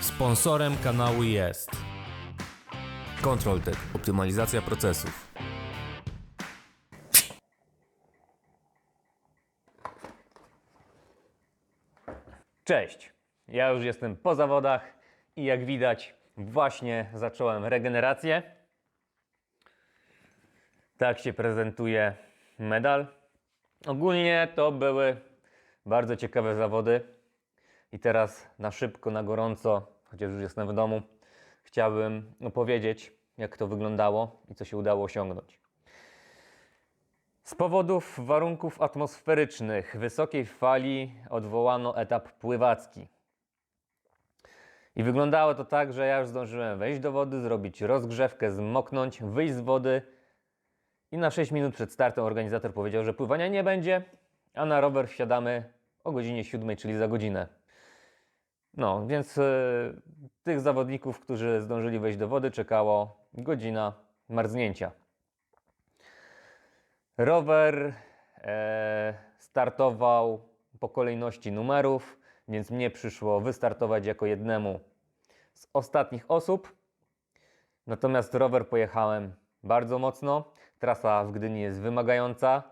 Sponsorem kanału jest Controltech, optymalizacja procesów. Cześć, ja już jestem po zawodach i jak widać właśnie zacząłem regenerację. Tak się prezentuje medal. Ogólnie to były bardzo ciekawe zawody i teraz na szybko, na gorąco, chociaż już jestem w domu, chciałbym opowiedzieć jak to wyglądało i co się udało osiągnąć. Z powodów warunków atmosferycznych wysokiej fali odwołano etap pływacki. I wyglądało to tak, że ja już zdążyłem wejść do wody, zrobić rozgrzewkę, zmoknąć, wyjść z wody i na 6 minut przed startem organizator powiedział, że pływania nie będzie, a na rower wsiadamy o godzinie 7, czyli za godzinę. No, więc e, tych zawodników, którzy zdążyli wejść do wody, czekało godzina marznięcia. Rower e, startował po kolejności numerów, więc mnie przyszło wystartować jako jednemu z ostatnich osób. Natomiast rower pojechałem bardzo mocno. Trasa w Gdyni jest wymagająca.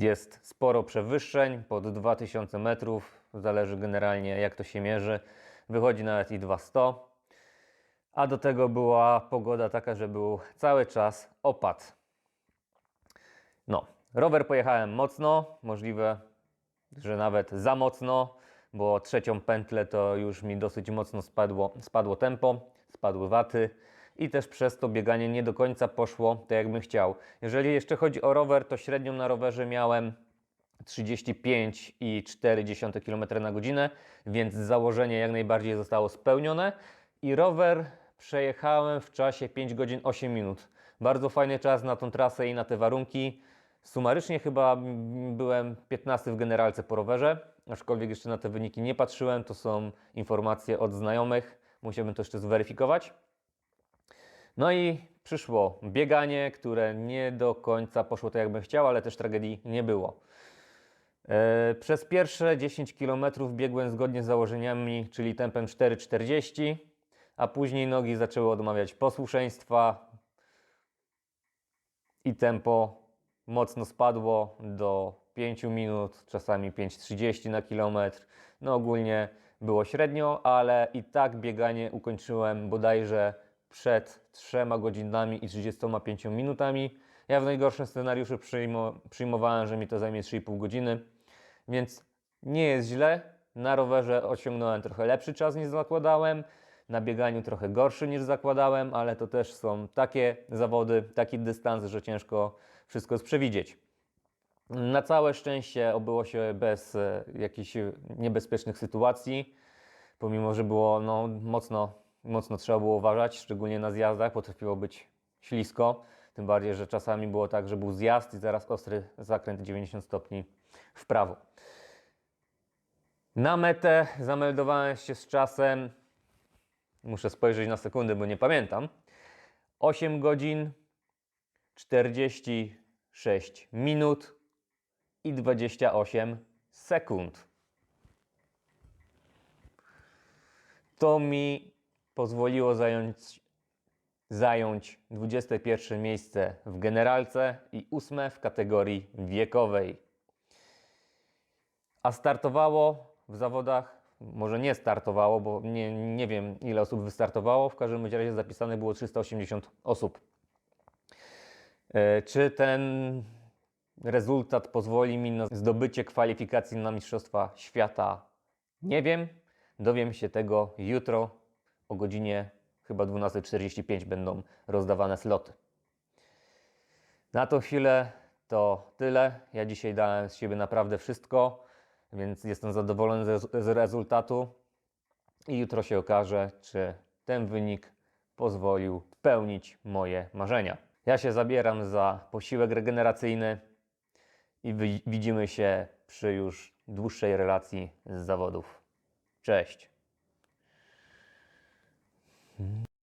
Jest sporo przewyższeń, pod 2000 metrów. Zależy generalnie jak to się mierzy. Wychodzi nawet i 200. A do tego była pogoda taka, że był cały czas opad. No, rower pojechałem mocno, możliwe, że nawet za mocno, bo trzecią pętlę to już mi dosyć mocno spadło, spadło tempo, spadły waty i też przez to bieganie nie do końca poszło tak jakbym chciał. Jeżeli jeszcze chodzi o rower, to średnią na rowerze miałem 35,4 km na godzinę, więc założenie jak najbardziej zostało spełnione i rower przejechałem w czasie 5 godzin 8 minut. Bardzo fajny czas na tą trasę i na te warunki. Sumarycznie chyba byłem 15 w generalce po rowerze, aczkolwiek jeszcze na te wyniki nie patrzyłem. To są informacje od znajomych, musiałbym to jeszcze zweryfikować. No i przyszło bieganie, które nie do końca poszło tak, jakbym chciał, ale też tragedii nie było. E, Przez pierwsze 10 km biegłem zgodnie z założeniami, czyli tempem 4,40, a później nogi zaczęły odmawiać posłuszeństwa i tempo mocno spadło do 5 minut, czasami 5,30 na kilometr. No ogólnie było średnio, ale i tak bieganie ukończyłem bodajże przed 3 godzinami i 35 minutami. Ja w najgorszym scenariuszu przyjmo, przyjmowałem, że mi to zajmie 3,5 godziny, więc nie jest źle. Na rowerze osiągnąłem trochę lepszy czas niż zakładałem, na bieganiu trochę gorszy niż zakładałem, ale to też są takie zawody, taki dystans, że ciężko wszystko przewidzieć. Na całe szczęście obyło się bez e, jakichś niebezpiecznych sytuacji, pomimo że było no, mocno, mocno trzeba było uważać, szczególnie na zjazdach, potrafiło być ślisko. Tym bardziej, że czasami było tak, że był zjazd i zaraz ostry zakręt 90 stopni w prawo. Na metę zameldowałem się z czasem, muszę spojrzeć na sekundę, bo nie pamiętam, 8 godzin 46 minut i 28 sekund. To mi pozwoliło zająć, zająć 21 miejsce w generalce i 8 w kategorii wiekowej. A startowało w zawodach, może nie startowało, bo nie, nie wiem ile osób wystartowało, w każdym razie zapisanych było 380 osób. E, Czy ten rezultat pozwoli mi na zdobycie kwalifikacji na Mistrzostwa Świata? Nie wiem. Dowiem się tego jutro o godzinie chyba 12.45 będą rozdawane sloty. Na tą chwilę to tyle. Ja dzisiaj dałem z siebie naprawdę wszystko, więc jestem zadowolony z, rezultatu i jutro się okaże, czy ten wynik pozwolił spełnić moje marzenia. Ja się zabieram za posiłek regeneracyjny i wi- widzimy się przy już dłuższej relacji z zawodów. Cześć. Hmm.